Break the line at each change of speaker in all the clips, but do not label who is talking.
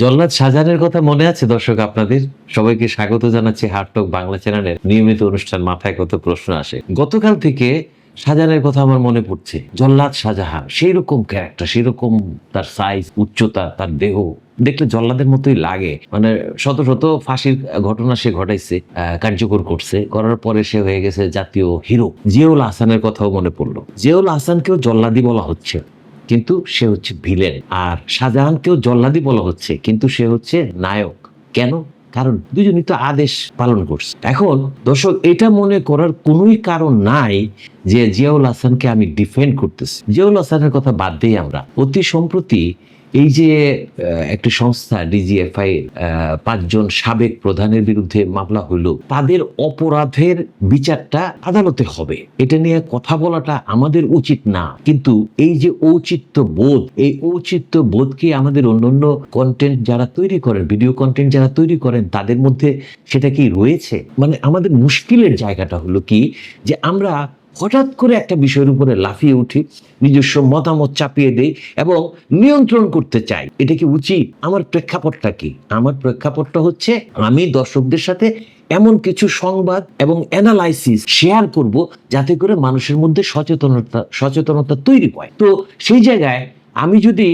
জল্লাদ শাহজাহানের কথা মনে আছে দর্শক আপনাদের? সবাইকে স্বাগত জানাচ্ছি হার্টক বাংলা চ্যানেলের নিয়মিত অনুষ্ঠান মাথায় কত প্রশ্ন আসে। গতকাল থেকে শাহজাহানের কথা আমার মনে পড়ছে। জল্লাদ শাহজাহান সেই রকম ক্যারেক্টার সেই রকম তার সাইজ উচ্চতা, তার দেহ, দেখলে জল্লাদের মতোই লাগে। মানে শত শত ফাঁসির ঘটনা সে ঘটাইছে কার্যকর করছে। করার পরে সে হয়ে গেছে জাতীয় হিরো জিয়াউল হাসানের কথাও মনে পড়ল। জিয়াউল হাসানকেও জল্লাদি বলা হচ্ছে। কিন্তু সে হচ্ছে ভিলেন। আর শাহজাহানকেও জল্লাদি বলা হচ্ছে, কিন্তু সে হচ্ছে নায়ক। কেন? কারণ দুজনই তো আদেশ পালন করছে। এখন দর্শক, এটা মনে করার কোনোই কারণ নাই যে জিয়াউল হাসানকে আমি ডিফেন্ড করতেছি। জিয়াউল হাসানের কথা বাদ দিয়ে আমরা। অতি সম্প্রতি এই যে একটি সংস্থা ডিজিএফআই পাঁচজন সাবেক প্রধানের বিরুদ্ধে মামলা হলো তাদের অপরাধের বিচারটা আদালতে হবে। এটা নিয়ে কথা বলাটা আমাদের উচিত না। কিন্তু এই যে ঔচিত্য বোধ, এই ঔচিত্য বোধ কি আমাদের অন্যান্য কন্টেন্ট যারা তৈরি করেন ভিডিও কন্টেন্ট যারা তৈরি করেন, তাদের মধ্যে সেটা কি রয়েছে? মানে আমাদের মুশকিলের জায়গাটা হলো কি, যে আমরা হঠাৎ করে একটা বিষয়ের উপরে লাফিয়ে উঠি, নিজস্ব মতামত চাপিয়ে দেই এবং নিয়ন্ত্রণ করতে চাই। এটা কি উচিত? আমার প্রেক্ষাপটটা কি? আমার প্রেক্ষাপটটা হচ্ছে আমি দর্শকদের সাথে এমন কিছু সংবাদ এবং অ্যানালাইসিস শেয়ার করব যাতে করে মানুষের মধ্যে সচেতনতা সচেতনতা তৈরি হয়। তো সেই জায়গায় আমি যদি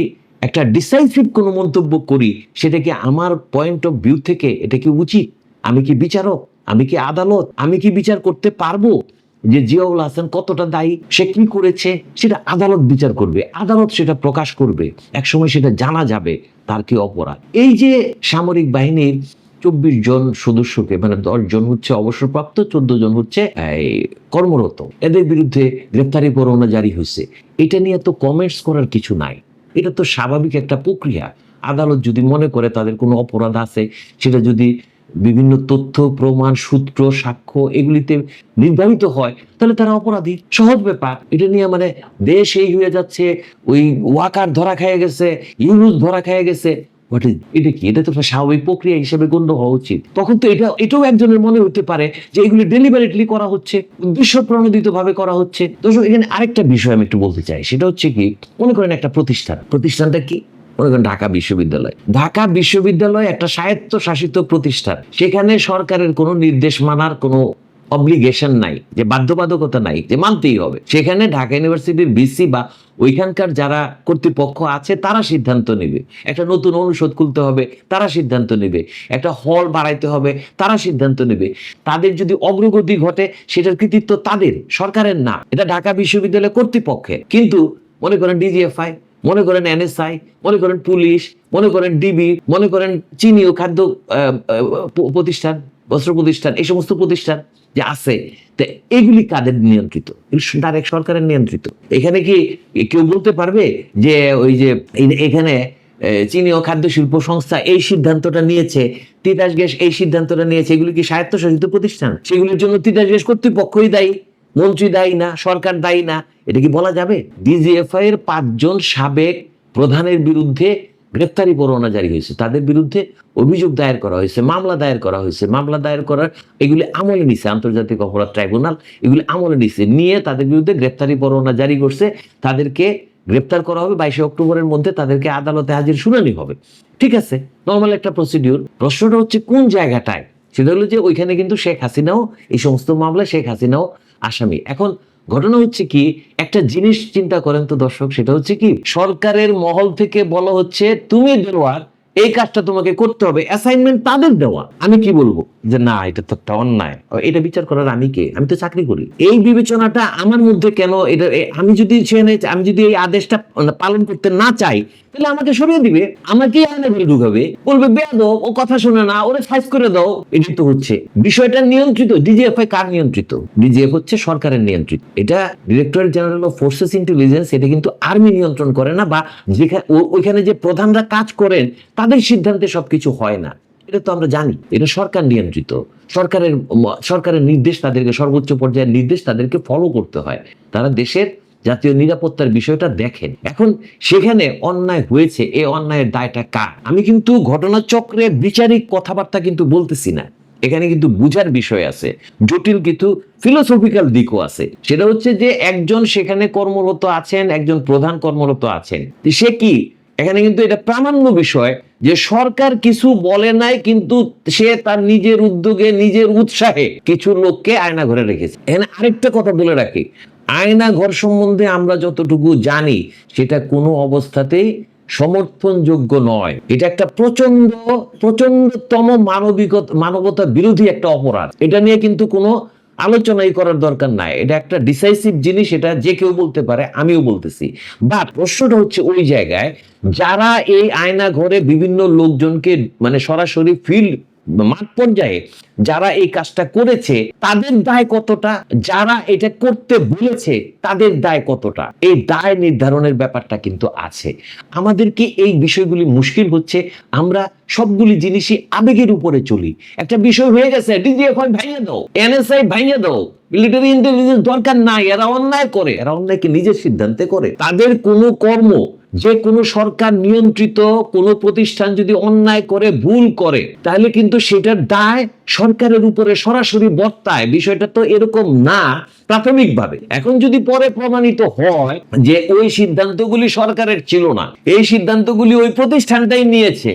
একটা ডিসাইসিভ কোনো মন্তব্য করি, সেটা কি আমার পয়েন্ট অফ ভিউ থেকে এটা কি উচিত? আমি কি বিচারক? আমি কি আদালত? আমি কি বিচার করতে পারব? যে জিয়াউল হাসান কতটা দায়ী, সে কি করেছে, সেটা আদালত বিচার করবে। আদালত সেটা প্রকাশ করবে, একসময় সেটা জানা যাবে তার কি অপরাধ। এই যে সামরিক বাহিনীর চব্বিশ জন সদস্যকে মানে দশ জন হচ্ছে অবসরপ্রাপ্ত, চোদ্দ জন হচ্ছে কর্মরত, এদের বিরুদ্ধে গ্রেপ্তারি পরোয়ানা জারি হয়েছে। এটা নিয়ে তো কমেন্টস করার কিছু নাই। এটা তো স্বাভাবিক একটা প্রক্রিয়া। আদালত যদি মনে করে তাদের কোনো অপরাধ আছে, সেটা যদি বিভিন্ন তথ্য, প্রমাণ, সূত্র, সাক্ষ্য এগুলিতে নির্ধারিত হয়, তাহলে তারা অপরাধী। সহজ ব্যাপার। এটা নিয়ে মানে দেশ এই হয়ে যাচ্ছে, ওই ওয়াকার ধরা খেয়ে গেছে, ইউনুস ধরা খেয়ে গেছে। এটা কি? এটা তো স্বাভাবিক প্রক্রিয়া হিসেবে গণ্য হওয়া উচিত। তখন তো এটা, এটাও একজনের মনে হতে পারে যে এগুলি ডেলিভারেটলি করা হচ্ছে, উদ্দেশ্য প্রণোদিত ভাবে করা হচ্ছে। এখানে আরেকটা বিষয় আমি একটু বলতে চাই। সেটা হচ্ছে কি, মনে করেন একটা প্রতিষ্ঠান। প্রতিষ্ঠানটা কি? মনে করেন ঢাকা বিশ্ববিদ্যালয়। ঢাকা বিশ্ববিদ্যালয় একটা স্বায়ত্ত শাসিত প্রতিষ্ঠান। সেখানে সরকারের কোনো নির্দেশ মানার কোনো অব্লিগেশন নাই, যে বাধ্যবাধকতা নাই, যে মানতেই হবে। সেখানে ঢাকা ইউনিভার্সিটির বিসি বা ওইখানকার যারা কর্তৃপক্ষ আছে, তারা সিদ্ধান্ত নেবে। একটা নতুন অনুষদ খুলতে হবে, তারা সিদ্ধান্ত নেবে। একটা হল বাড়াইতে হবে, তারা সিদ্ধান্ত নেবে। তাদের যদি অগ্রগতি ঘটে, সেটার কৃতিত্ব তাদের, সরকারের না। এটা ঢাকা বিশ্ববিদ্যালয় কর্তৃপক্ষের। কিন্তু মনে করেন ডিজিএফআই মনে করেন এনএসআই মনে করেন পুলিশ, মনে করেন ডিবি মনে করেন চিনি ও খাদ্য প্রতিষ্ঠান, বস্ত্র প্রতিষ্ঠান, এই সমস্ত প্রতিষ্ঠান যে আছে, তো এগুলি কাদের নিয়ন্ত্রিত? ডাইরেক্ট সরকারের নিয়ন্ত্রিত। এখানে কি কেউ বলতে পারবে যে ওই যে এখানে চিনি ও খাদ্য শিল্প সংস্থা এই সিদ্ধান্তটা নিয়েছে, তিতাস গ্যাস এই সিদ্ধান্তটা নিয়েছে, এগুলি কি স্বায়ত্তশাসিত প্রতিষ্ঠান? সেগুলির জন্য তিতাস গ্যাস কর্তৃপক্ষই দায়ী। মন্ত্রী দায়ী না, সরকার দায়ী না, এটা কি বলা যাবে? ডিজিএফআই এর পাঁচজন সাবেক প্রধানের বিরুদ্ধে গ্রেপ্তারি পরোয়ানা জারি হয়েছে। তাদের বিরুদ্ধে অভিযোগ দায়ের করা হয়েছে, মামলা দায়ের করা হয়েছে। মামলা দায়ের করার এগুলি আমলে নিছে আন্তর্জাতিক অপরাধ ট্রাইব্যুনাল, এগুলি আমলে নিছে। নিয়ে তাদের বিরুদ্ধে গ্রেপ্তারি পরোয়ানা জারি করছে। তাদেরকে গ্রেপ্তার করা হবে বাইশে অক্টোবরের মধ্যে, তাদেরকে আদালতে হাজির শুনানি হবে। ঠিক আছে, নর্মাল একটা প্রসিডিউর। প্রশ্নটা হচ্ছে কোন জায়গাটায় সেটা হলো যে ওইখানে কিন্তু শেখ হাসিনাও, এই সমস্ত মামলায় শেখ হাসিনাও আসামি। এখন ঘটনা হচ্ছে কি, একটা জিনিস চিন্তা করেন তো দর্শক, সেটা হচ্ছে কি, সরকারের মহল থেকে বলা হচ্ছে, তুমি দেওয়ার, এই কাজটা তোমাকে করতে হবে অ্যাসাইনমেন্ট তাদের দেওয়া। আমি কি বলব? যে না, এটা তো একটা অন্যায়। এটা বিচার করার আমি কে? আমি তো চাকরি করি। এই বিবেচনাটা আমার মধ্যে কেন এটা আমি যদি আমি যদি এই আদেশটা পালন করতে না চাই তাহলে আমাকে সরিয়ে দিবে, আমাকে আইনে করে ঢুকাবে। বলবে বেয়াদ ও কথা শুনে না, ওরে সাইজ করে দাও। এটি তো হচ্ছে। বিষয়টা নিয়ন্ত্রিত ডিজিএফআই কার নিয়ন্ত্রিত? ডিজিএফ হচ্ছে সরকারের নিয়ন্ত্রিত। এটা director general of forces intelligence এটা কিন্তু আর্মি নিয়ন্ত্রণ করে না বা যেখানে ওইখানে যে প্রধানরা কাজ করেন, তাদের সিদ্ধান্তে সবকিছু হয় না। এটা তো আমরা জানি, এটা সরকার নিয়ন্ত্রিত। সরকারের সরকারের নির্দেশ তাদেরকে, সর্বোচ্চ পর্যায়ের নির্দেশ তাদেরকে ফলো করতে হয়। তারা দেশের জাতীয় নিরাপত্তার বিষয়টা দেখেন। এখন সেখানে অন্যায় হয়েছে এই অন্যায়ের দায়টা কার? আমি কিন্তু ঘটনাচক্রে বিচারিক কথাবার্তা কিন্তু বলতেছি না। এখানে কিন্তু বুঝার বিষয় আছে, জটিল কিন্তু ফিলোসফিক্যাল দিকও আছে। সেটা হচ্ছে যে একজন সেখানে কর্মরত আছেন, একজন প্রধান কর্মরত আছেন। সে কি? এখানে কিন্তু এটা প্রামাণ্য বিষয় যে সরকার কিছু বলে নাই, কিন্তু সে তার নিজের উদ্যোগে, নিজের উৎসাহে কিছু লোককে আয়না ঘরে রেখেছে। এখানে আরেকটা কথা বলে রাখি আয়না ঘর সম্বন্ধে আমরা যতটুকু জানি, সেটা কোনো অবস্থাতেই সমর্থনযোগ্য নয়। এটা একটা প্রচণ্ড প্রচন্ডতম মানবিক মানবতা বিরোধী একটা অপরাধ। এটা নিয়ে কিন্তু কোনো আলোচনাই করার দরকার নাই। এটা একটা ডিসাইসিভ জিনিস, এটা যে কেউ বলতে পারে, আমিও বলতেছি। বা প্রশ্নটা হচ্ছে ওই জায়গায়, যারা এই আয়না ঘরে বিভিন্ন লোকজনকে মানে সরাসরি ফিল্ড মাঠ পর্যায়ে যারা এই কাজটা করেছে, তাদের দায় কতটা? যারা এটা করতে বলেছে, তাদের দায় কতটা? এই দায় নির্ধারণের ব্যাপারটা কিন্তু আছে। আমাদেরকে এই বিষয়গুলি মুশকিল হচ্ছে? আমরা সবগুলি জিনিসই আবেগের উপরে চলি। একটা বিষয় হয়ে গেছে ডিজিএফআই ভাইয়া দাও এনএসআই ভাইয়া দাও। মিলিটারি ইন্টেলিজেন্স দরকার নাই, এরা অন্যায় করে, এরা অন্যায়কে নিজের সিদ্ধান্তে করে। তাদের কোনো কর্ম, যে কোনো সরকার নিয়ন্ত্রিত, কোনো প্রতিষ্ঠান যদি অন্যায় করে, ভুল করে, তাহলে কিন্তু সেটার দায় সরকারের উপরে সরাসরি বর্তায়। বিষয়টা তো এরকম না প্রাথমিকভাবে। এখন যদি পরে প্রমাণিত হয় যে ওই সিদ্ধান্তগুলি সরকারের ছিল না, এই সিদ্ধান্তগুলি ওই প্রতিষ্ঠানটাই নিয়েছে,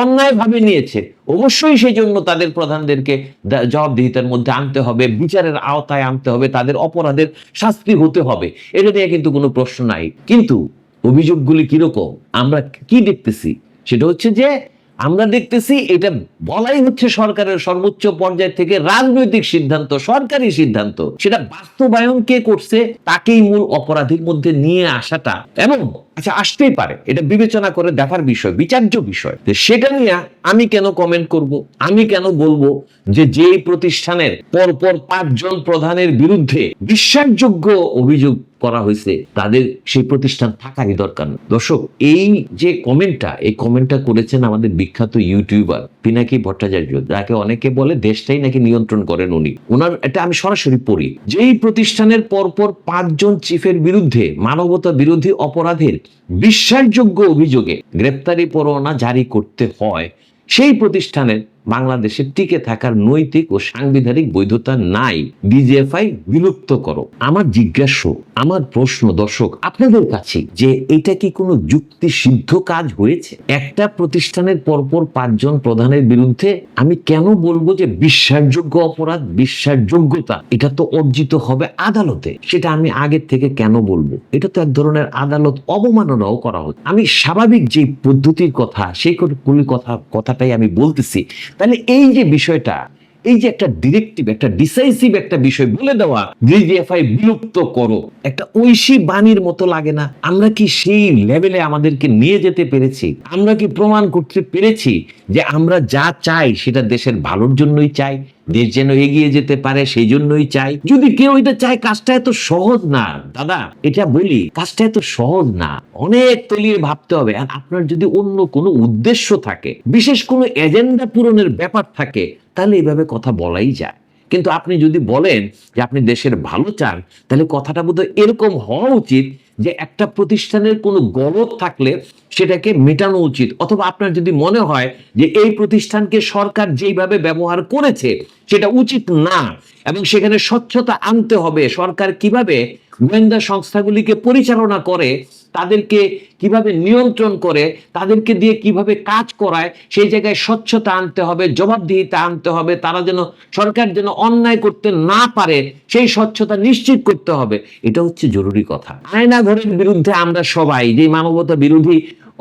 অন্যায়ভাবে নিয়েছে, অবশ্যই সেই জন্য তাদের প্রধানদেরকে জবাবদিহিতার মধ্যে আনতে হবে, বিচারের আওতায় আনতে হবে, তাদের অপরাধের শাস্তি হতে হবে, এটা নিয়ে কিন্তু কোনো প্রশ্ন নাই। কিন্তু অভিযোগগুলি কীরকম, আমরা কি দেখতেছি? সেটা হচ্ছে যে আমরা দেখতেছি এটা বলাই হচ্ছে সরকারের সর্বোচ্চ পর্যায় থেকে রাজনৈতিক সিদ্ধান্ত, সরকারি সিদ্ধান্ত। সেটা বাস্তবায়ন কে করছে, তাকেই মূল অপরাধীর মধ্যে নিয়ে আসাটা। এবং আচ্ছা আসতেই পারে। এটা বিবেচনা করে দেখার বিষয়, বিচার্য বিষয়। সেটা নিয়ে আমি কেন কমেন্ট করব? আমি কেন বলব যে যেই প্রতিষ্ঠানের পরপর পাঁচজন প্রধানের বিরুদ্ধে বিশ্বাসযোগ্য অভিযোগ করা হয়েছে, তাদের সেই প্রতিষ্ঠান থাকারই দরকার নেই। দর্শক, এই যে কমেন্টটা এই কমেন্টটা করেছেন আমাদের বিখ্যাত ইউটিউবার পিনাকি ভট্টাচার্য। যাকে অনেকে বলে দেশটাই নাকি নিয়ন্ত্রণ করেন উনি। ওনার এটা আমি সরাসরি পড়ি। যেই প্রতিষ্ঠানের পরপর পাঁচজন চিফের বিরুদ্ধে, মানবতা বিরোধী অপরাধের বিশ্বাসযোগ্য অভিযোগে গ্রেপ্তারি পরোয়ানা জারি করতে হয়। সেই প্রতিষ্ঠানের বাংলাদেশে টিকে থাকার নৈতিক ও সাংবিধানিক বৈধতা নাই। ডিজিএফআই বিলুপ্ত করো। আমার জিজ্ঞাস্য আমার প্রশ্ন দর্শক, আপনাদের কাছে যে এটা কি কোনো যুক্তি সিদ্ধ কাজ হয়েছে? একটা প্রতিষ্ঠানের পরপর পাঁচজন প্রধানের বিরুদ্ধে আমি কেন বলব যে বিশ্বাসযোগ্য অপরাধ, বিশ্বাসযোগ্যতা, এটা তো অর্জিত হবে আদালতে। সেটা আমি আগের থেকে কেন বলব? এটা তো এক ধরনের আদালত অবমাননাও করা হচ্ছে। আমি স্বাভাবিক যে পদ্ধতির কথা, সেই কথা, কথাটাই আমি বলতেছি তাহলে এই যে বিষয়টা, এই যে একটা ডিরেক্টিভ একটা ডিসাইসিভ একটা বিষয় বলে দেওয়া ডিজিএফআই বিলুপ্ত করো, একটা ঐশী বাণীর মতো লাগে না? আমরা কি সেই লেভেলে আমাদেরকে নিয়ে যেতে পেরেছি? আমরা কি প্রমাণ করতে পেরেছি যে আমরা যা চাই সেটা দেশের ভালোর জন্যই চাই? দেশ যেন এগিয়ে যেতে পারে সেই জন্যই চাই। যদি কেউ এটা চায়, কাজটা এত সহজ না। দাদা, এটা বলি, কাজটা এত সহজ না। অনেক তলিয়ে ভাবতে হবে। আর আপনার যদি অন্য কোনো উদ্দেশ্য থাকে, বিশেষ কোনো এজেন্ডা পূরণের ব্যাপার থাকে, তাহলে এইভাবে কথা বলাই যায়। কিন্তু আপনি যদি বলেন যে আপনি দেশের ভালো চান, তাহলে কথাটা বোধহয় এরকম হওয়া উচিত যে একটা প্রতিষ্ঠানের কোনো গলত থাকলে সেটাকে মেটানো উচিত। অথবা আপনার যদি মনে হয় যে এই প্রতিষ্ঠানকে সরকার যেইভাবে ব্যবহার করেছে, সেটা উচিত না। এবং সেখানে স্বচ্ছতা আনতে হবে। সরকার কীভাবে গোয়েন্দা সংস্থাগুলিকে পরিচালনা করে তাদেরকে কীভাবে নিয়ন্ত্রণ করে, তাদেরকে দিয়ে কীভাবে কাজ করায়, সেই জায়গায় স্বচ্ছতা আনতে হবে, জবাবদিহিতা আনতে হবে, তারা যেন সরকার যেন অন্যায় করতে না পারে, সেই স্বচ্ছতা নিশ্চিত করতে হবে। এটা হচ্ছে জরুরি কথা। আয়না ঘরের বিরুদ্ধে আমরা সবাই যে মানবতা বিরোধী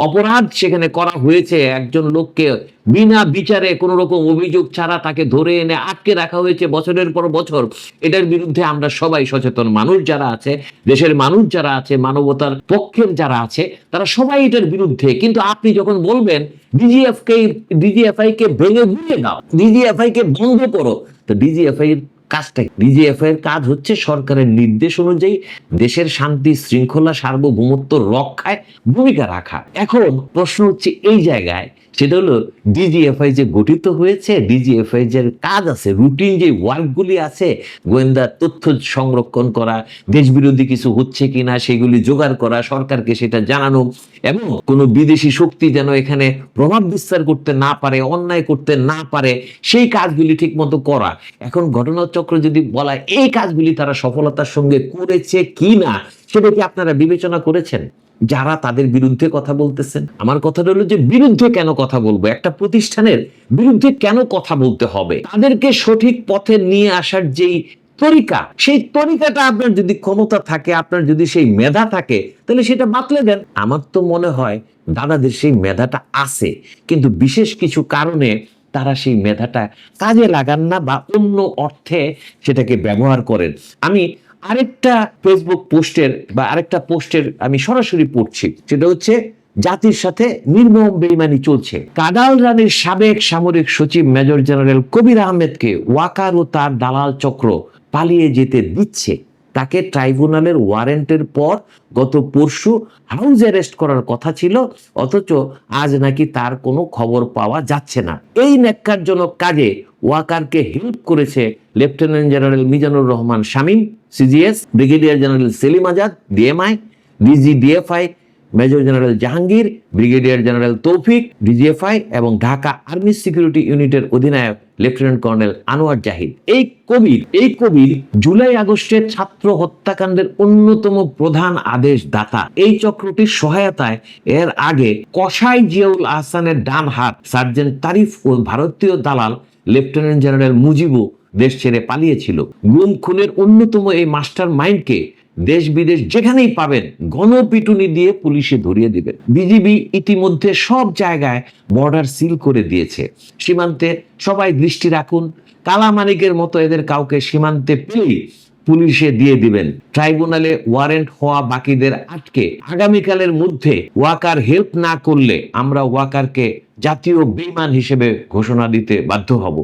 অপরাধ সেখানে করা হয়েছে। একজন লোককে বিনা বিচারে কোনো রকম অভিযোগ ছাড়া তাকে ধরে এনে আটকে রাখা হয়েছে বছরের পর বছর। এটার বিরুদ্ধে আমরা সবাই সচেতন। মানুষ যারা আছে, দেশের মানুষ যারা আছে, মানবতার পক্ষের যারা আছে, তারা সবাই এটার বিরুদ্ধে। কিন্তু আপনি যখন বলবেন ডিজিএফ কে ডিজিএফআই কে ভেঙে ঘুরিয়ে দাও ডিজিএফআই কে বন্ধ করো, তো ডিজিএফআই কাজটা ডিজিএফ এর কাজ হচ্ছে সরকারের নির্দেশ অনুযায়ী দেশের শান্তি শৃঙ্খলা সার্বভৌমত্ব রক্ষায় ভূমিকা রাখা। এখন প্রশ্ন হচ্ছে এই জায়গায় সেটা হলো ডিজিএফআই যে গঠিত হয়েছে ডিজিএফআই যে কাজ আছে রুটিন যে ওয়ার্কগুলি আছে, গোয়েন্দা তথ্য সংরক্ষণ করা দেশ বিরোধী কিছু হচ্ছে কিনা সেগুলি জোগাড় করা, সরকারকে সেটা জানানো এবং কোনো বিদেশি শক্তি যেন এখানে প্রভাব বিস্তার করতে না পারে, অন্যায় করতে না পারে, সেই কাজগুলি ঠিক মতো করা। এখন ঘটনাচক্র যদি বলা এই কাজগুলি তারা সফলতার সঙ্গে করেছে কি না সেটা কি আপনারা বিবেচনা করেছেন? যারা তাদের বিরুদ্ধে কথা বলতেছেন। আমার কথাটা হলো যে বিরুদ্ধে কেন কথা বলব? একটা প্রতিষ্ঠানের বিরুদ্ধে কেন কথা বলতে হবে? তাদেরকে সঠিক পথে নিয়ে আসার যেই তরিকা, সেই তরিকাটা আপনার যদি ক্ষমতা থাকে, আপনার যদি সেই মেধা থাকে, তাহলে সেটা বাতলে দেন। আমার তো মনে হয় দাদাদের সেই মেধাটা আছে, কিন্তু বিশেষ কিছু কারণে তারা সেই মেধাটা কাজে লাগান না বা অন্য অর্থে সেটাকে ব্যবহার করেন। আমি আরেকটা ফেসবুক পোস্টের বা আরেকটা পোস্টের আমি সরাসরি পড়ছি, সেটা হচ্ছে জাতির সাথে নির্মম বেইমানি চলছে। কাদাল রানীর সাবেক সামরিক সচিব মেজর জেনারেল কবির আহমেদকে ওয়াকার ও তার দালাল চক্র পালিয়ে যেতে দিচ্ছে। তাকে ট্রাইব্যুনালের ওয়ারেন্টের পর গত পরশু হাউস অ্যারেস্ট করার কথা ছিল, অথচ আজ নাকি তার কোনো খবর পাওয়া যাচ্ছে না। এই ন্যাক্কারজনক কাজে ওয়াকারকে হেল্প করেছে lieutenant general Mizanur Rahman Shamim. CGS brigadier general Selim Azad DMI DG DFI major general Jahangir brigadier general Taufiq DGFI এবং ঢাকা আর্মি সিকিউরিটি ইউনিটের অধিনায়ক লেফটেন্যান্ট কর্নেল আনোয়ার জাহিদ এই কবির এই কবির জুলাই আগস্টের ছাত্র হত্যাকাণ্ডের অন্যতম প্রধান আদেশ দাতা এই চক্রটির সহায়তায় এর আগে কসাই জিয়াউল আহসানের ডান হাত সার্জেন্ট তারিফ ও ভারতীয় দালাল লেফটেন্যান্ট জেনারেল মুজিবু দেশ ছেড়ে পালিয়েছিল। গুম খুনের অন্যতম এই মাস্টার মাইন্ডকে দেশ বিদেশ যেখানেই পাবেন, গণপিটুনি দিয়ে পুলিশে ধরিয়ে দিবেন। বিজিবি ইতিমধ্যে সব জায়গায় বর্ডার সিল করে দিয়েছে। সীমান্তে সবাই দৃষ্টি রাখুন। কালামানিকের মতো এদের কাউকে সীমান্তে পেলেই পুলিশে দিয়ে দিবেন। ট্রাইব্যুনালে ওয়ারেন্ট হওয়া বাকিদের আটকে। আগামীকালের মধ্যে ওয়াকার হেল্প না করলে আমরা ওয়াকারকে জাতীয় বেইমান হিসেবে ঘোষণা দিতে বাধ্য হব।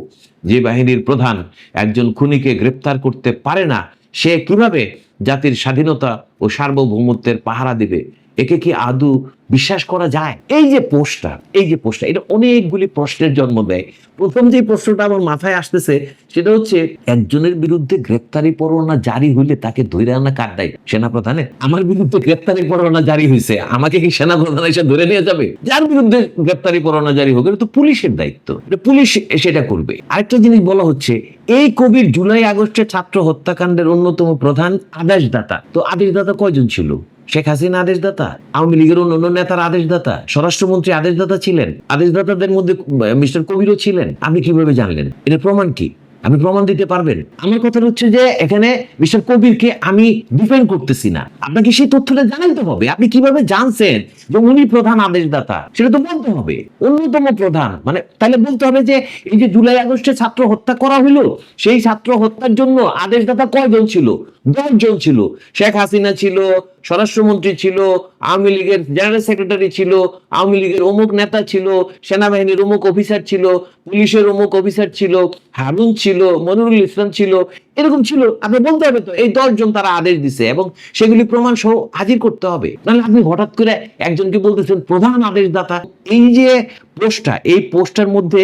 যে বাহিনীর প্রধান একজন খুনিকে গ্রেপ্তার করতে পারে না, সে কীভাবে জাতির স্বাধীনতা ও সার্বভৌমত্বের পাহারা দিবে? একে কি আদৌ বিশ্বাস করা যায়? এই যে পোস্টটা এই যে পোস্টটা এটা অনেকগুলি প্রশ্নের জন্ম দেয়। প্রথম যে প্রশ্নটা আমার মাথায় আসতেছে, সেটা হচ্ছে, একজনের বিরুদ্ধে গ্রেপ্তারি পরোয়ানা জারি হইলে তাকে ধরে আনা কার দায় সেনাপ্রধানের? আমার বিরুদ্ধে গ্রেপ্তারি পরোয়ানা জারি হয়েছে আমাকে কি সেনাপ্রধান এসে ধরে নিয়ে যাবে? যার বিরুদ্ধে গ্রেপ্তারি পরোয়ানা জারি হোক তো পুলিশের দায়িত্ব। পুলিশ সেটা করবে। আরেকটা জিনিস বলা হচ্ছে, এই কবির জুলাই আগস্টের ছাত্র হত্যাকাণ্ডের অন্যতম প্রধান আদেশদাতা। তো আদেশদাতা কয়জন ছিল? শেখ হাসিনা আদেশদাতা, আওয়ামী লীগের অন্যান্য নেতার আদেশদাতা, স্বরাষ্ট্রমন্ত্রী আদেশদাতা ছিলেন, আদেশদাতাদের মধ্যে মিস্টার কবিরও ছিলেন। আপনি কীভাবে জানলেন? এটার প্রমাণ কি? আপনি প্রমাণ দিতে পারবেন। আমার কথা হচ্ছে যে, এখানে মিস্টার কবিরকে আমি ডিপেন্ড করতেছি না। আপনাকে সেই তথ্যটা জানাতে হবে। আপনি কীভাবে জানছেন যে উনি প্রধান আদেশদাতা? সেটা তো বলতে হবে। অন্যতম প্রধান। মানে তাহলে বলতে হবে যে, এই যে জুলাই আগস্টে ছাত্র হত্যা করা হলো সেই ছাত্র হত্যার জন্য আদেশদাতা কয়জন ছিল? দশজন ছিল। শেখ হাসিনা ছিল, স্বরাষ্ট্রমন্ত্রী ছিল, আওয়ামী লীগের জেনারেল সেক্রেটারি ছিল, আওয়ামী লীগের অমুক নেতা ছিল, সেনাবাহিনীর অমুক অফিসার ছিল, পুলিশের অমুক অফিসার ছিল, হারুন ছিল মনিরুল ইসলাম ছিল এরকম ছিল। আপনি বলতে হবে তো, এই দশজন তারা আদেশ দিছে এবং সেগুলি প্রমাণ সহ হাজির করতে হবে। নাহলে আপনি হঠাৎ করে একজনকে বলতেছেন, প্রধান আদেশদাতা। এই যে পোস্টটা, এই পোস্টার মধ্যে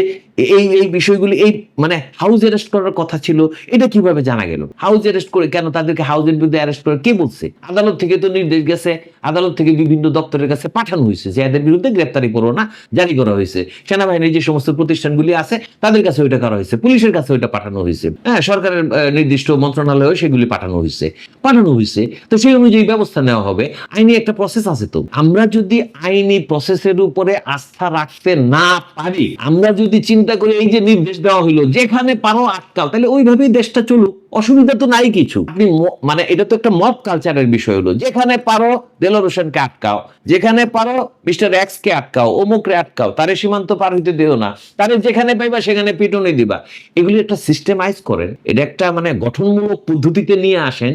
এই এই বিষয়গুলি, এই মানে হাউস অ্যারেস্ট করার কথা ছিল, এটা কীভাবে জানা গেল? হাউস অ্যারেস্ট করে কেন তাদেরকে হাউসের বিরুদ্ধে অ্যারেস্ট করে? কে বলছে? আদালত থেকে তো নির্দেশ গেছে, আদালত থেকে বিভিন্ন দপ্তরের কাছে পাঠানো হয়েছে যে এদের বিরুদ্ধে গ্রেপ্তারি পরোয়ানা জারি করা হয়েছে। সেনাবাহিনীর যে সমস্ত প্রতিষ্ঠানগুলি আছে, তাদের কাছে ওইটা করা হয়েছে, পুলিশের কাছে ওইটা পাঠানো হয়েছে। হ্যাঁ সরকারের নির্দিষ্ট মন্ত্রণালয়েও সেগুলি পাঠানো হয়েছে। পাঠানো হয়েছে। তো সেই অনুযায়ী ব্যবস্থা নেওয়া হবে। আইনি একটা প্রসেস আছে তো। আমরা যদি আইনি প্রসেসের উপরে আস্থা রাখতে না পারি, আমরা যদি চিন্তা করি এই যে নির্দেশ দেওয়া হইল, যেখানে পারো আটকাল তাহলে ওইভাবেই দেশটা চলুক। অসুবিধা তো নাই কিছু। আপনি মানে এটা তো একটা মব কালচারের বিষয় হলো। যেখানে পারো দেলোর হোসেনকে আটকাও, যেখানে পারো মিস্টার এক্স কে আটকাও, অমুকরে আটকাও, তারে সীমান্ত পার হইতে দিও না, তারে যেখানে পাইবা সেখানে পিটনে দিবা। এগুলি একটা সিস্টেমাইজ করেন, এটা একটা মানে গঠনমূলক পদ্ধতিতে নিয়ে আসেন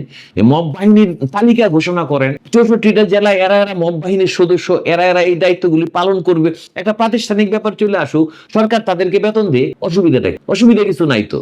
মব বাহিনীর তালিকা ঘোষণা করেন। চৌষট্টিটা জেলায় এরা এরা মব বাহিনীর সদস্য, এরা এরা এই দায়িত্বগুলি পালন করবে। একটা প্রাতিষ্ঠানিক ব্যাপার চলে আসুক, সরকার তাদেরকে বেতন দিয়ে অসুবিধাটা? অসুবিধা কিছু নাই তো।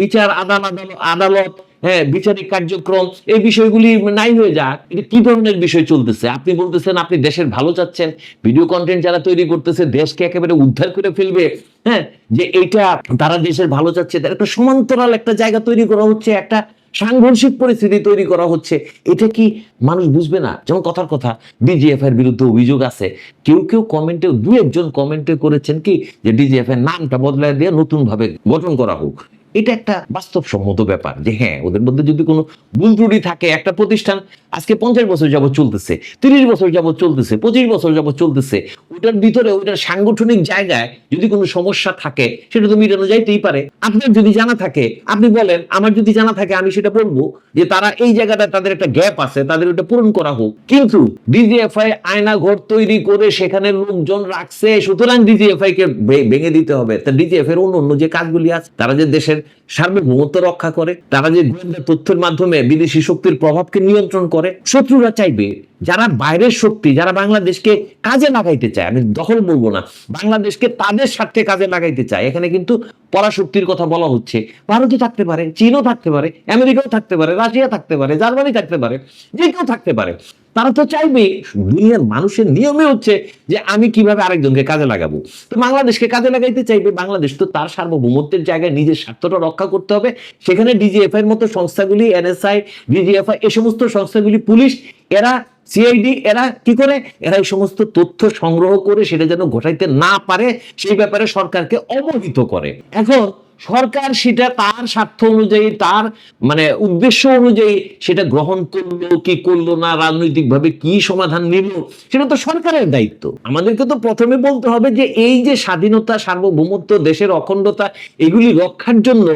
বিচার আদালত আদালত হ্যাঁ বিচারিক কার্যক্রম, এই বিষয়গুলি নাই হয়ে যাক। এটা কি ধরনের বিষয় চলতেছে? আপনি বলতেছেন আপনি দেশের ভালো চাচ্ছেন, ভিডিও কন্টেন্ট যারা তৈরি করতেছে, দেশকে একেবারে উদ্ধার করে ফেলবে হ্যাঁ যে এইটা তারা দেশের ভালো চাচ্ছে, তার একটা সমান্তরাল একটা জায়গা তৈরি করা হচ্ছে, একটা সাংঘর্ষিক পরিস্থিতি তৈরি করা হচ্ছে। এটা কি মানুষ বুঝবে না? যেমন কথার কথা ডিজিএফ এর বিরুদ্ধে অভিযোগ আছে। কেউ কেউ কমেন্টে দু একজন কমেন্টে করেছেন কি, যে ডিজিএফ এর নামটা বদলায় দিয়ে নতুন ভাবে গঠন করা হোক। এটা একটা বাস্তবসম্মত ব্যাপার যে হ্যাঁ ওদের মধ্যে যদি কোনো ভুল ত্রুটি থাকে, একটা প্রতিষ্ঠান আজকে পঞ্চাশ বছর যাবত চলতেছে, তিরিশ বছর যাবত চলতেছে, পঁচিশ বছর যাবত চলতেছে ওটার ভিতরে, ওইটার সাংগঠনিক জায়গায় যদি কোনো সমস্যা থাকে, সেটা তো মিটানো যাইতেই পারে। আপনার যদি জানা থাকে, আপনি বলেন, আমার যদি জানা থাকে, আমি সেটা বলব যে তারা এই জায়গাটা, তাদের একটা গ্যাপ আছে, তাদের ওটা পূরণ করা হোক। কিন্তু ডিজিএফআই আয়না ঘর তৈরি করে সেখানে লোকজন রাখছে, সুতরাং ডিজিএফআই কে ভেঙে দিতে হবে। তা ডিজিএফ এর অন্য অন্য যে কাজগুলি আছে, তারা যে দেশের সার্বভৌমত্ব রক্ষা করে, তারা যে গোয়েন্দা তথ্যের মাধ্যমে বিদেশি শক্তির প্রভাবকে নিয়ন্ত্রণ করে, শত্রুরা চাইবে যারা বাইরের শক্তি, যারা বাংলাদেশকে কাজে লাগাইতে চায়। আমি দখল বলব না, বাংলাদেশকে তাদের স্বার্থে কাজে লাগাইতে চায়। এখানে কিন্তু পরাশক্তির কথা বলা হচ্ছে। ভারতও থাকতে পারে, চীনও থাকতে পারে, আমেরিকাও থাকতে পারে রাশিয়া থাকতে পারে, জার্মানি থাকতে পারে, যে কেউ থাকতে পারে। তারা তো চাইবে, দুনিয়ার মানুষের নিয়মে হচ্ছে যে আমি কীভাবে আরেকজনকে কাজে লাগাবো। তো বাংলাদেশকে কাজে লাগাইতে চাইবে, বাংলাদেশ তো তার সার্বভৌমত্বের জায়গায় নিজের স্বার্থটা রক্ষা করতে হবে। সেখানে ডিজিএফআই এর মতো সংস্থাগুলি এনএসআই ডিজিএফআই এই সমস্ত সংস্থাগুলি, পুলিশ, এরা সিআইডি এরা কি করে? এরা এই সমস্ত তথ্য সংগ্রহ করে সেটা যেন ঘটাইতে না পারে, সেই ব্যাপারে সরকারকে অবহিত করে। এখন সরকার সেটা তার স্বার্থ অনুযায়ী, তার মানে উদ্দেশ্য অনুযায়ী সেটা গ্রহণ করল, কি করল না, রাজনৈতিকভাবে কি সমাধান নিল, সেটা তো সরকারের দায়িত্ব। আমাদেরকে তো প্রথমে বলতে হবে যে এই যে স্বাধীনতা, সার্বভৌমত্ব, দেশের অখণ্ডতা, এগুলি রক্ষার জন্য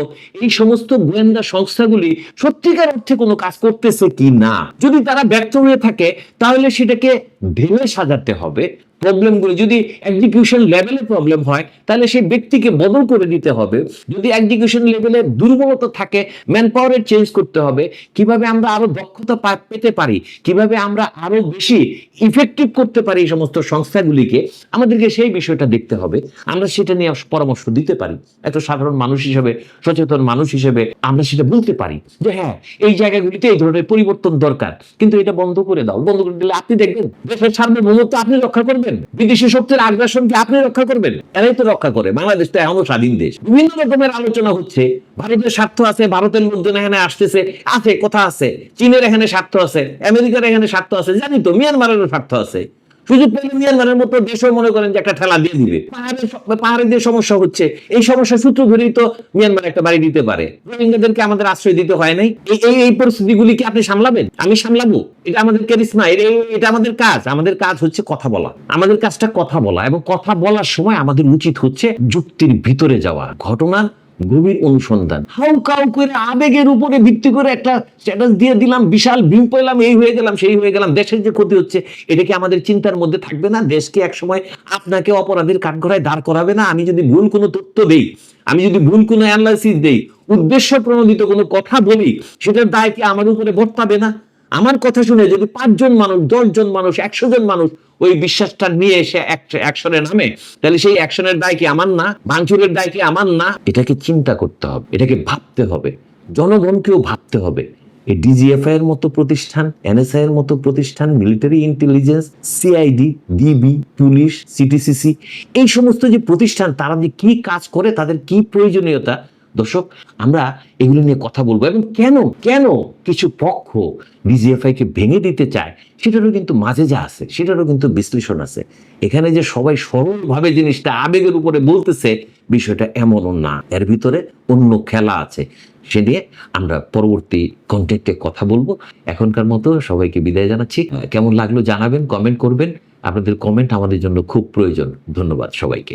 এই সমস্ত গোয়েন্দা সংস্থাগুলি সত্যিকার অর্থে কোনো কাজ করতেছে কি না? যদি তারা ব্যর্থ হয়ে থাকে, তাহলে সেটাকে ঢেলে সাজাতে হবে। প্রবলেমগুলো যদি এক্সিকিউশন লেভেলে প্রবলেম হয়, তাহলে সেই ব্যক্তিকে বদল করে দিতে হবে। যদি এক্সিকিউশন লেভেলে দুর্বলতা থাকে ম্যান পাওয়ারের চেঞ্জ করতে হবে। কীভাবে আমরা আরও দক্ষতা পেতে পারি? কীভাবে আমরা আরও বেশি ইফেক্টিভ করতে পারি এই সমস্ত সংস্থাগুলিকে? আমাদেরকে সেই বিষয়টা দেখতে হবে। আমরা সেটা নিয়ে পরামর্শ দিতে পারি। একটা সাধারণ মানুষ হিসেবে, সচেতন মানুষ হিসেবে আমরা সেটা বলতে পারি যে হ্যাঁ এই জায়গাগুলিতে এই ধরনের পরিবর্তন দরকার। কিন্তু এটা বন্ধ করে দাও। বন্ধ করে দিলে আপনি দেখবেন দেশের সার্বভৌমত্ব আপনি রক্ষা করবেন? বিদেশি শক্তির আগ্রাসনকে আপনি রক্ষা করবেন? এরাই তো রক্ষা করে। বাংলাদেশ তো এখনও স্বাধীন দেশ। বিভিন্ন রকমের আলোচনা হচ্ছে। ভারতের স্বার্থ আছে, ভারতের লোকজন এখানে আসতেছে। আছে, কথা আছে। চীনের এখানে স্বার্থ আছে, আমেরিকার এখানে স্বার্থ আছে। জানি তো, মিয়ানমারেরও স্বার্থ আছে। পেলে মিয়ানমারের মতো দেশও মনে করেন যে একটা ঠেলা দিয়ে দিবে। পাহাড়ের স- পাহাড়ের যে সমস্যা হচ্ছে, এই সমস্যার সূত্র ধরেই তো মিয়ানমার একটা বাড়ি দিতে পারে। রোহিঙ্গাদেরকে আমাদের আশ্রয় দিতে হয় নাই। এই এই পরিস্থিতিগুলি কি আপনি সামলাবেন? আমি সামলাবো। এটা আমাদের ক্যারিসমা এটা আমাদের কাজ। আমাদের কাজ হচ্ছে কথা বলা। আমাদের কাজটা কথা বলা এবং কথা বলার সময় আমাদের উচিত হচ্ছে যুক্তির ভিতরে যাওয়া। ঘটনার গভীর অনুসন্ধান। হাউ কাউ করে আবেগের উপরে ভিত্তি করে একটা স্ট্যাটাস দিয়ে দিলাম, বিশাল ভিউ পেলাম, এই হয়ে গেলাম, সেই হয়ে গেলাম, দেশের যে ক্ষতি হচ্ছে, এটা কি আমাদের চিন্তার মধ্যে থাকবে না? দেশকে একসময় আপনাকে অপরাধীর কাঠগড়ায় দাঁড় করাবে না? আমি যদি ভুল কোনো তথ্য দেই, আমি যদি ভুল কোনো অ্যানালাইসিস দেই, উদ্দেশ্য প্রণোদিত কোনো কথা বলি, সেটার দায় কি আমার উপরে বর্তাবে না? আমার কথা শুনে যদি পাঁচজন মানুষ, দশজন মানুষ একশো জন মানুষ ওই বিশ্বাসটা নিয়ে এসে অ্যাকশনে নামে, তাহলে সেই অ্যাকশনের দায় কি আমার না? ভাঙচুরের দায় কি আমার না? এটাকে চিন্তা করতে হবে, এটাকে ভাবতে হবে, জনগণকেও ভাবতে হবে। এই ডিজিএফআই এর মতো প্রতিষ্ঠান এনএসআই এর মতো প্রতিষ্ঠান military intelligence CID DB police CTCC এই সমস্ত যে প্রতিষ্ঠান, তারা যে কি কাজ করে, তাদের কি প্রয়োজনীয়তা দর্শক, আমরা এগুলো নিয়ে কথা বলব এবং কেন কেন কিছু পক্ষ ডিজিএফআই কে ভেঙে দিতে চায়, সেটারও কিন্তু মাঝে যা আছে, সেটারও কিন্তু বিশ্লেষণ আছে। এখানে যে সবাই সরলভাবে জিনিসটা আবেগের উপরে বলতেছে, বিষয়টা এমনও না। এর ভিতরে অন্য খেলা আছে। সে নিয়ে আমরা পরবর্তী কন্টেন্টে কথা বলব। এখনকার মতো সবাইকে বিদায় জানাচ্ছি। কেমন লাগল জানাবেন কমেন্ট করবেন। আপনাদের কমেন্ট আমাদের জন্য খুব প্রয়োজন। ধন্যবাদ সবাইকে।